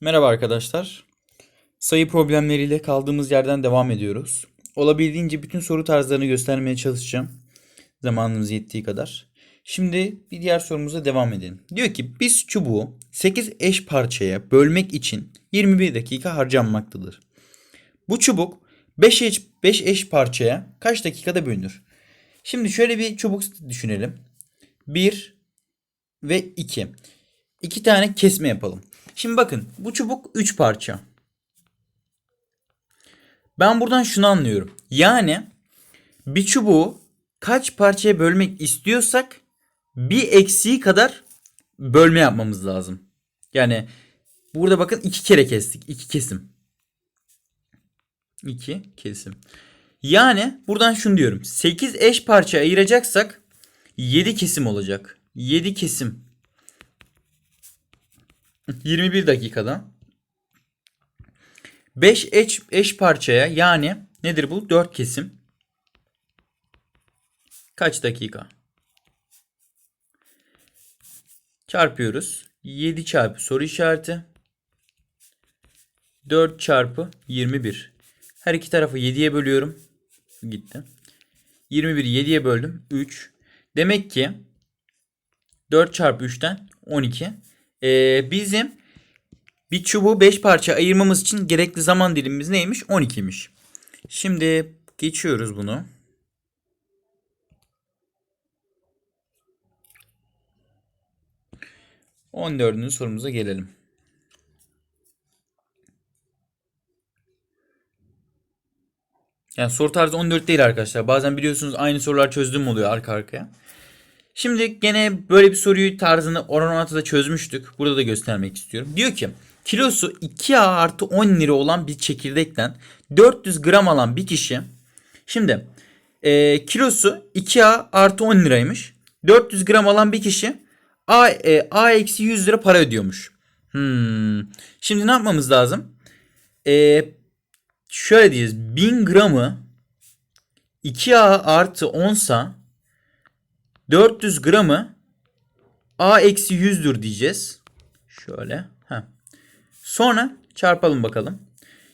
Merhaba arkadaşlar. Sayı problemleriyle kaldığımız yerden devam ediyoruz. Olabildiğince bütün soru tarzlarını göstermeye çalışacağım. Zamanımız yettiği kadar. Şimdi bir diğer sorumuza devam edelim. Diyor ki biz çubuğu 8 eş parçaya bölmek için 21 dakika harcanmaktadır. Bu çubuk 5 eş, 5 eş parçaya kaç dakikada bölünür? Şimdi şöyle bir çubuk düşünelim. 1 ve 2. İki tane kesme yapalım. Şimdi bakın bu çubuk 3 parça. Ben buradan şunu anlıyorum. Yani bir çubuğu kaç parçaya bölmek istiyorsak bir eksiği kadar bölme yapmamız lazım. Yani burada bakın iki kere kestik. iki kesim. İki kesim. Yani buradan şunu diyorum. 8 eş parça ayıracaksak 7 kesim olacak. 7 kesim 21 dakikada 5 eş, eş parçaya yani nedir bu? 4 kesim. Kaç dakika? Çarpıyoruz. 7 çarpı soru işareti. 4 çarpı 21. Her iki tarafı 7'ye bölüyorum. Gitti. 21'i 7'ye böldüm. 3. Demek ki 4 çarpı 3'ten 12. Ee, bizim bir çubuğu 5 parça ayırmamız için gerekli zaman dilimimiz neymiş? 12'ymiş. Şimdi geçiyoruz bunu. On dördüncü sorumuza gelelim. Yani soru tarzı 14 değil arkadaşlar. Bazen biliyorsunuz aynı sorular çözdüğüm oluyor arka arkaya. Şimdi gene böyle bir soruyu tarzını oran orantıda çözmüştük. Burada da göstermek istiyorum. Diyor ki kilosu 2A artı 10 lira olan bir çekirdekten 400 gram alan bir kişi. Şimdi e, kilosu 2A artı 10 liraymış. 400 gram alan bir kişi A, e, A eksi 100 lira para ödüyormuş. Hmm. Şimdi ne yapmamız lazım? E, şöyle diyeceğiz. 1000 gramı 2A artı 10 sa 400 gramı A eksi 100'dür diyeceğiz. Şöyle. Heh. Sonra çarpalım bakalım.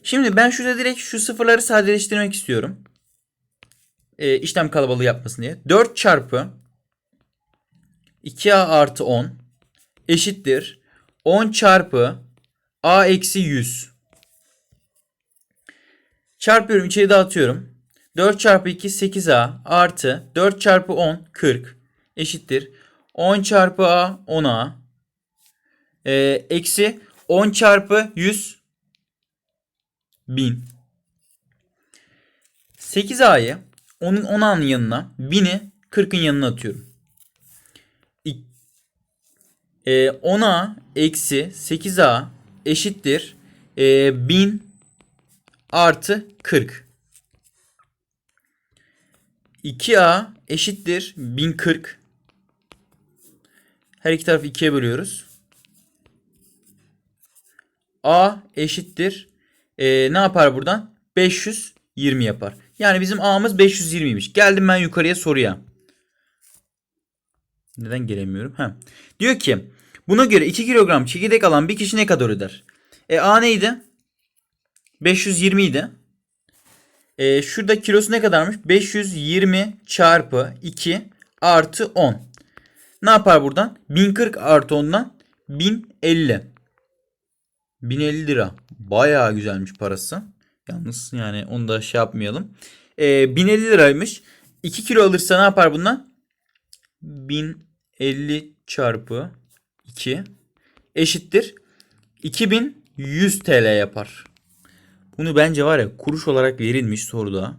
Şimdi ben şurada direkt şu sıfırları sadeleştirmek istiyorum. E, işlem kalabalığı yapmasın diye. 4 çarpı 2A artı 10 eşittir. 10 çarpı A eksi 100. Çarpıyorum içeri dağıtıyorum. 4 çarpı 2 8A artı 4 çarpı 10 40 eşittir. 10 çarpı A 10A ee, eksi 10 çarpı 100 1000 8A'yı onun 10A'nın yanına 1000'i 40'ın yanına atıyorum. Ee, 10A eksi 8A eşittir ee, 1000 artı 40. 2A eşittir 1040. Her iki tarafı 2'ye bölüyoruz. A eşittir. Ee, ne yapar buradan? 520 yapar. Yani bizim A'mız 520'ymiş. Geldim ben yukarıya soruya. Neden gelemiyorum? Ha. Diyor ki buna göre 2 kilogram çekirdek alan bir kişi ne kadar öder? E A neydi? 520 idi. E, şurada kilosu ne kadarmış? 520 çarpı 2 artı 10. Ne yapar buradan? 1040 artı 10'dan 1050. 1050 lira. Bayağı güzelmiş parası. Yalnız yani onu da şey yapmayalım. E, 1050 liraymış. 2 kilo alırsa ne yapar bundan? 1050 çarpı 2 eşittir. 2100 TL yapar. Bunu bence var ya kuruş olarak verilmiş soruda.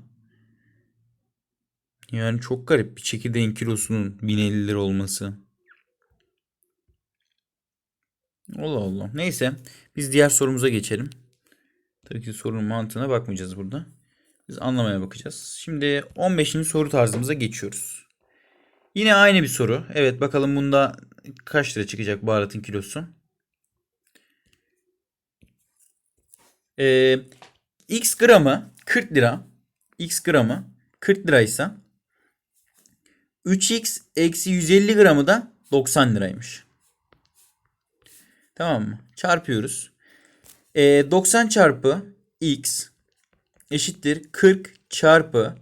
Yani çok garip bir çekirdeğin kilosunun 1050 lira olması. Allah Allah. Neyse biz diğer sorumuza geçelim. Tabii ki sorunun mantığına bakmayacağız burada. Biz anlamaya bakacağız. Şimdi 15. soru tarzımıza geçiyoruz. Yine aynı bir soru. Evet bakalım bunda kaç lira çıkacak baharatın kilosu. Ee, X gramı 40 lira. X gramı 40 liraysa 3x eksi 150 gramı da 90 liraymış. Tamam mı? Çarpıyoruz. E, 90 çarpı x eşittir 40 çarpı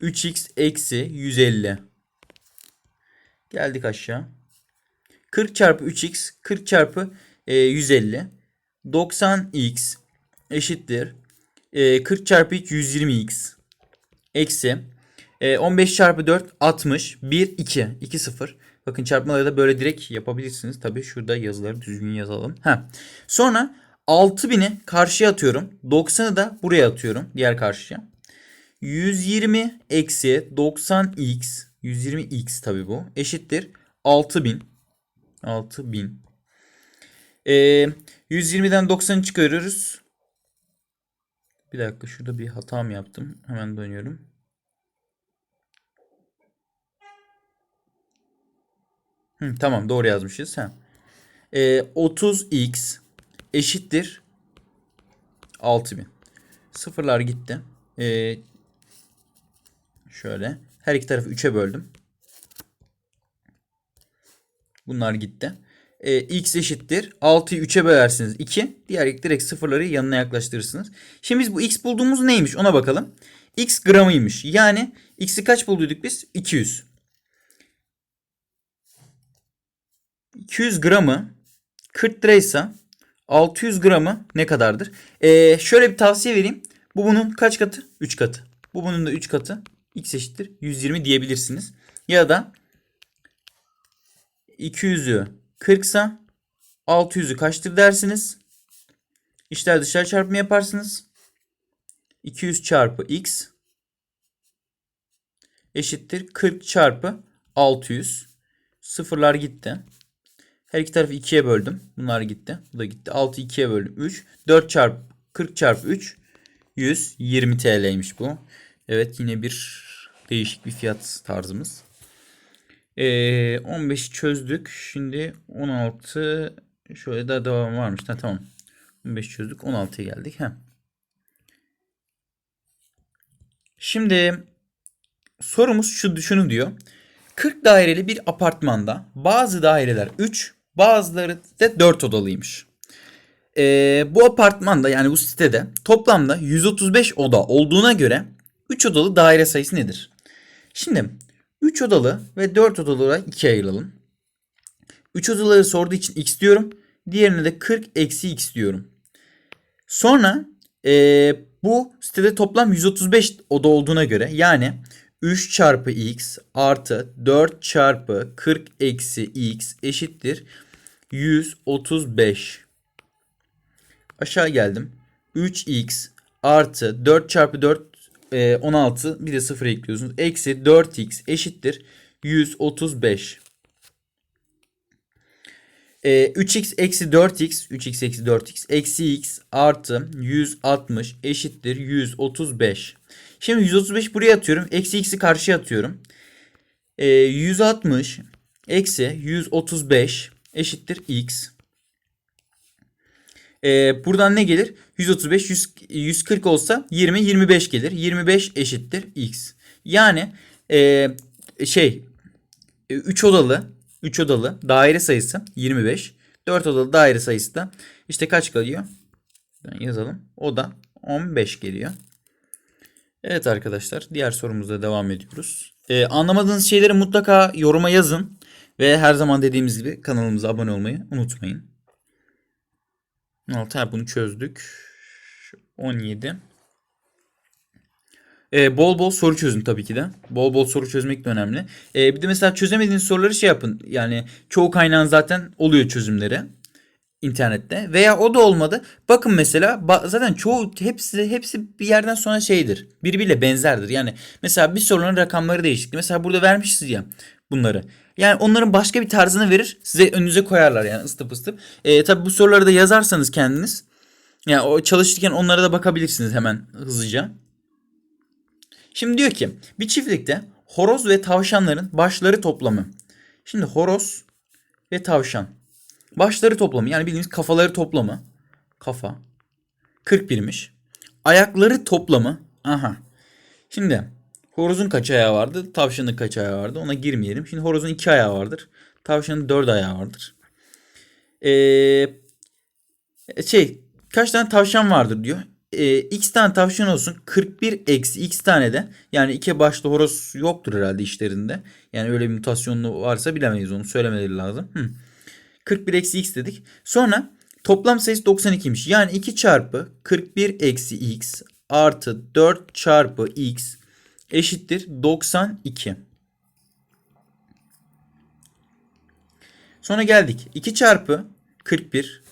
3x eksi 150. Geldik aşağı. 40 çarpı 3x 40 çarpı e, 150. 90x eşittir. E, 40 çarpı 2 120x eksi e, 15 çarpı 4 60 1 2 2 0. Bakın çarpmaları da böyle direkt yapabilirsiniz. Tabi şurada yazıları düzgün yazalım. Ha. Sonra 6000'i karşıya atıyorum. 90'ı da buraya atıyorum. Diğer karşıya. 120 eksi 90x 120x tabi bu eşittir 6000 6000 ee, 120'den 90'ı çıkarıyoruz. Bir dakika şurada bir hata mı yaptım? Hemen dönüyorum. Hı, tamam doğru yazmışız. Ha. Ee, 30x eşittir 6000. Sıfırlar gitti. Ee, şöyle. Her iki tarafı 3'e böldüm. Bunlar gitti. Ee, x eşittir. 6'yı 3'e bölersiniz 2. Diğer direkt sıfırları yanına yaklaştırırsınız. Şimdi biz bu x bulduğumuz neymiş ona bakalım. x gramıymış. Yani x'i kaç bulduyduk biz? 200. 200 gramı 40 liraysa 600 gramı ne kadardır? Ee, şöyle bir tavsiye vereyim. Bu bunun kaç katı? 3 katı. Bu bunun da 3 katı. X eşittir 120 diyebilirsiniz. Ya da 200'ü 40 sa 600'ü kaçtır dersiniz. İşler dışarı çarpımı yaparsınız. 200 çarpı x eşittir 40 çarpı 600. Sıfırlar gitti. Her iki tarafı 2'ye böldüm. Bunlar gitti. Bu da gitti. 6 2'ye böldüm. 3. 4 çarpı 40 çarpı 3. 120 TL'ymiş bu. Evet yine bir değişik bir fiyat tarzımız. Ee, 15 çözdük. Şimdi 16 şöyle daha devam varmış. Ha, tamam. 15 çözdük. 16'ya geldik. Ha. Şimdi sorumuz şu şunu diyor. 40 daireli bir apartmanda bazı daireler 3, bazıları da 4 odalıymış. Ee, bu apartmanda yani bu sitede toplamda 135 oda olduğuna göre 3 odalı daire sayısı nedir? Şimdi 3 odalı ve 4 odalı olarak ikiye ayıralım. 3 odaları sorduğu için x diyorum. Diğerine de 40 eksi x diyorum. Sonra ee, bu sitede toplam 135 oda olduğuna göre yani 3 çarpı x artı 4 çarpı 40 eksi x eşittir 135. Aşağı geldim. 3x artı 4 çarpı 4 e, 16 bir de 0 ekliyorsunuz. Eksi 4x eşittir 135. E, 3x eksi 4x 3x eksi 4x eksi x artı 160 eşittir 135. Şimdi 135 buraya atıyorum. Eksi x'i karşıya atıyorum. E, 160 eksi 135 eşittir x. E, buradan ne gelir? 135 100, 140 olsa 20 25 gelir. 25 eşittir x. Yani e, şey 3 odalı 3 odalı daire sayısı 25. 4 odalı daire sayısı da işte kaç kalıyor? Yazalım. O da 15 geliyor. Evet arkadaşlar diğer sorumuzda devam ediyoruz. Ee, anlamadığınız şeyleri mutlaka yoruma yazın. Ve her zaman dediğimiz gibi kanalımıza abone olmayı unutmayın. 16 bunu çözdük. 17. Ee, bol bol soru çözün tabii ki de. Bol bol soru çözmek de önemli. Ee, bir de mesela çözemediğiniz soruları şey yapın. Yani çoğu kaynağın zaten oluyor çözümleri internette veya o da olmadı. Bakın mesela zaten çoğu hepsi hepsi bir yerden sonra şeydir. Birbiriyle benzerdir. Yani mesela bir sorunun rakamları değişik. Mesela burada vermişiz ya bunları. Yani onların başka bir tarzını verir. Size önünüze koyarlar yani ıstıp ıstıp. E, tabii bu soruları da yazarsanız kendiniz. Yani o çalışırken onlara da bakabilirsiniz hemen hızlıca. Şimdi diyor ki bir çiftlikte horoz ve tavşanların başları toplamı. Şimdi horoz ve tavşan. Başları toplamı yani bildiğimiz kafaları toplamı. Kafa. 41'miş. Ayakları toplamı. Aha. Şimdi horozun kaç ayağı vardı? Tavşanın kaç ayağı vardı? Ona girmeyelim. Şimdi horozun iki ayağı vardır. Tavşanın dört ayağı vardır. Ee, şey kaç tane tavşan vardır diyor. E, x tane tavşan olsun 41 eksi x tane de yani iki başlı horoz yoktur herhalde işlerinde. Yani öyle bir mutasyonlu varsa bilemeyiz onu söylemeleri lazım. Hı. 41 eksi x dedik. Sonra toplam sayısı 92'ymiş. Yani 2 çarpı 41 eksi x artı 4 çarpı x eşittir 92. Sonra geldik. 2 çarpı 41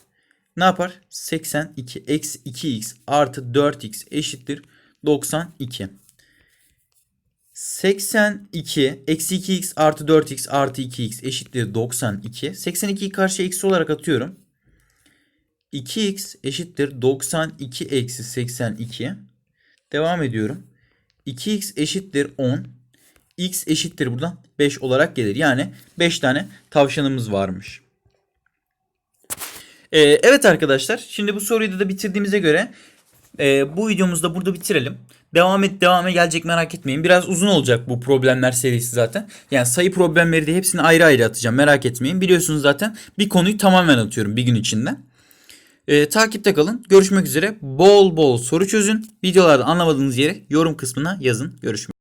ne yapar? 82 eksi 2x artı 4x eşittir 92. 82 eksi 2x artı 4x artı 2x eşittir 92. 82'yi karşıya eksi olarak atıyorum. 2x eşittir 92 eksi 82. Devam ediyorum. 2x eşittir 10. x eşittir buradan 5 olarak gelir. Yani 5 tane tavşanımız varmış. Ee, evet arkadaşlar. Şimdi bu soruyu da bitirdiğimize göre e, bu videomuzu da burada bitirelim. Devam et devamı gelecek merak etmeyin. Biraz uzun olacak bu problemler serisi zaten. Yani sayı problemleri de hepsini ayrı ayrı atacağım. Merak etmeyin. Biliyorsunuz zaten bir konuyu tamamen atıyorum bir gün içinde. Ee, takipte kalın. Görüşmek üzere. Bol bol soru çözün. Videolarda anlamadığınız yere yorum kısmına yazın. Görüşmek